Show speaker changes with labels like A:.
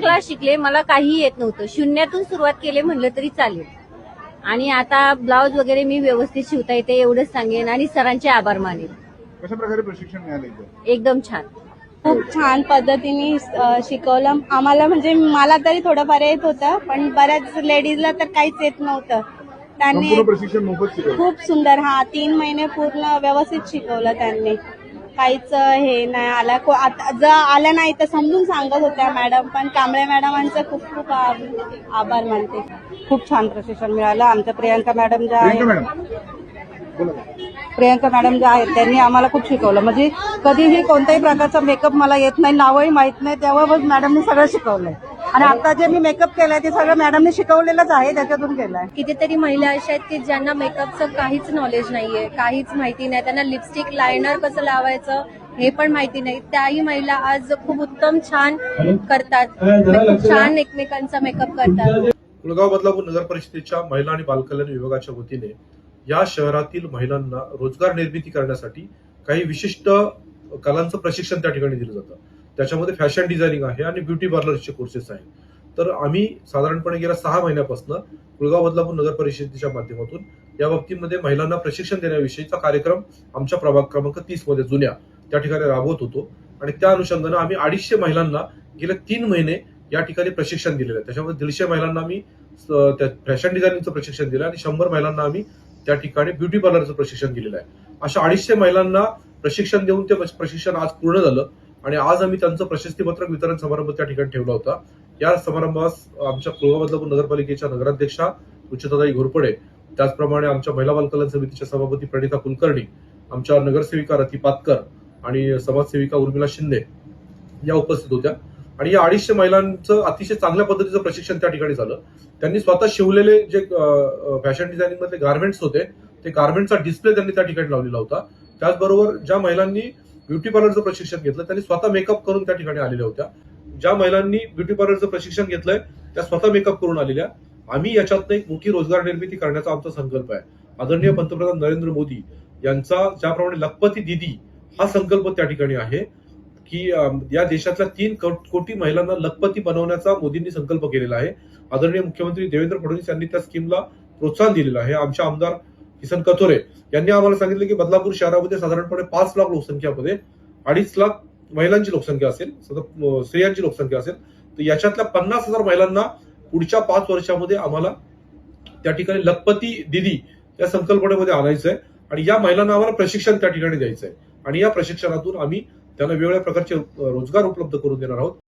A: Class शिकले मला काही येत नव्हतं. शून्यातून सुरुवात केले म्हणलं तरी चालेल. आणि आता ब्लाऊज वगैरे मी व्यवस्थित शिवता येते एवढंच सांगेन आणि सरांचे आभार मानेन.
B: कशा प्रकारे प्रशिक्षण मिळालं इथं?
A: एकदम छान.
C: खूप छान पद्धतीने अ, शिकवलं. आम्हाला म्हणजे मला तरी थोडंफार येत होतं पण बऱ्याच लेडीजला तर काहीच येत नव्हतं. त्यांनी
B: संपूर्ण प्रशिक्षण मोफत शिकवलं.
C: खूप सुंदर हा तीन महिने पूर्ण व्यवस्थित शिकवलं त्यांनी. काहीच हे नाही आला. को- आता जर आलं नाही तर समजून सांगत होत्या मॅडम पण कांबळे मॅडमांचं खूप खूप आ- आभार मानते.
D: खूप छान प्रशिक्षण मिळालं. आमच्या प्रियांका मॅडम ज्या
B: प्रियंका
D: आहेत प्रियांका मॅडम ज्या आहेत त्यांनी आम्हाला खूप शिकवलं. म्हणजे कधीही कोणत्याही प्रकारचा मेकअप मला येत नाही नावही माहीत नाही तेव्हा मग मॅडमने सगळं शिकवलंय. आणि आता जे मी मेकअप केलंय ते सगळं मॅडमने शिकवलेलंच आहे त्याच्यातून केलंय.
E: कितीतरी महिला अशा आहेत की ज्यांना मेकअपचं काहीच नॉलेज नाहीये काहीच माहिती नाही. त्यांना लिपस्टिक लायनर कसं लावायचं हे पण माहिती नाही. त्याही महिला आज खूप उत्तम छान करतात. खूप छान एकमेकांचा मेकअप करतात.
F: कुलगाव बदलापूर नगर परिषदेच्या महिला आणि बालकल्याण विभागाच्या वतीने या शहरातील महिलांना रोजगार निर्मिती करण्यासाठी काही विशिष्ट कलांचं प्रशिक्षण त्या ठिकाणी दिलं जातं. त्याच्यामध्ये फॅशन डिझायनिंग आहे आणि ब्युटी पार्लरचे कोर्सेस आहेत. तर आम्ही साधारणपणे गेल्या सहा महिन्यापासून कुळगाव बदलापूर नगर परिषदेच्या माध्यमातून या बाबतीमध्ये महिलांना प्रशिक्षण देण्याविषयीचा कार्यक्रम आमच्या प्रभाग क्रमांक तीसमध्ये जुन्या त्या ठिकाणी राबवत होतो. आणि त्या अनुषंगानं आम्ही अडीचशे महिलांना गेले तीन महिने या ठिकाणी प्रशिक्षण दिलेलं आहे. त्याच्यामध्ये दीडशे महिलांना आम्ही स- त्या फॅशन डिझायनिंगचं प्रशिक्षण दिलं आणि शंभर महिलांना आम्ही त्या ठिकाणी ब्युटी पार्लरचं प्रशिक्षण दिलेलं आहे. अशा अडीचशे महिलांना प्रशिक्षण देऊन ते प्रशिक्षण आज पूर्ण झालं. आणि आज आम्ही त्यांचं प्रशस्तीपत्रक वितरण समारंभ त्या ठिकाणी ठेवला होता. या समारंभास आमच्या पूर्व बदलापूर नगरपालिकेच्या नगराध्यक्षा उच्चताई घोरपडे त्याचप्रमाणे आमच्या महिला बालकल्याण समितीच्या सभापती प्रणिता कुलकर्णी आमच्या नगरसेविका रती पातकर आणि समाजसेविका उर्मिला शिंदे या उपस्थित होत्या. आणि या अडीचशे महिलांचं अतिशय चांगल्या पद्धतीचं प्रशिक्षण त्या ठिकाणी झालं. त्यांनी स्वतः शिवलेले जे फॅशन डिझायनिंग मधले गार्मेंट्स होते ते गार्मेंटचा डिस्प्ले त्यांनी त्या ठिकाणी लावलेला होता. त्याचबरोबर ज्या महिलांनी ब्युटी पार्लरचं प्रशिक्षण घेतलं त्यांनी स्वतः मेकअप करून त्या ठिकाणी आलेल्या होत्या. ज्या महिलांनी ब्युटी पार्लरचं प्रशिक्षण घेतलंय त्या स्वतः मेकअप करून आलेल्या. आम्ही याच्यातनं एक मोठी रोजगार निर्मिती करण्याचा आमचा संकल्प आहे. आदरणीय पंतप्रधान नरेंद्र मोदी यांचा ज्याप्रमाणे लखपती दिदी हा संकल्प त्या ठिकाणी आहे की या देशातल्या तीन कोटी महिलांना लखपती बनवण्याचा मोदींनी संकल्प केलेला आहे. आदरणीय मुख्यमंत्री देवेंद्र फडणवीस यांनी त्या स्कीमला प्रोत्साहन दिलेलं आहे. आमचे आमदार किसन कथोरे यांनी आम्हाला सांगितलं की बदलापूर शहरामध्ये साधारणपणे पाच लाख लोकसंख्यामध्ये अडीच लाख महिलांची लोकसंख्या असेल सतत, स्त्रियांची लोकसंख्या असेल तर याच्यातल्या पन्नास हजार महिलांना पुढच्या पाच वर्षामध्ये आम्हाला त्या ठिकाणी लखपती दिदी या संकल्पनेमध्ये आणायचं आहे आणि या महिलांना आम्हाला प्रशिक्षण त्या ठिकाणी द्यायचं आहे आणि या प्रशिक्षणातून आम्ही त्यांना वेगवेगळ्या प्रकारचे रोजगार उपलब्ध करून देणार आहोत.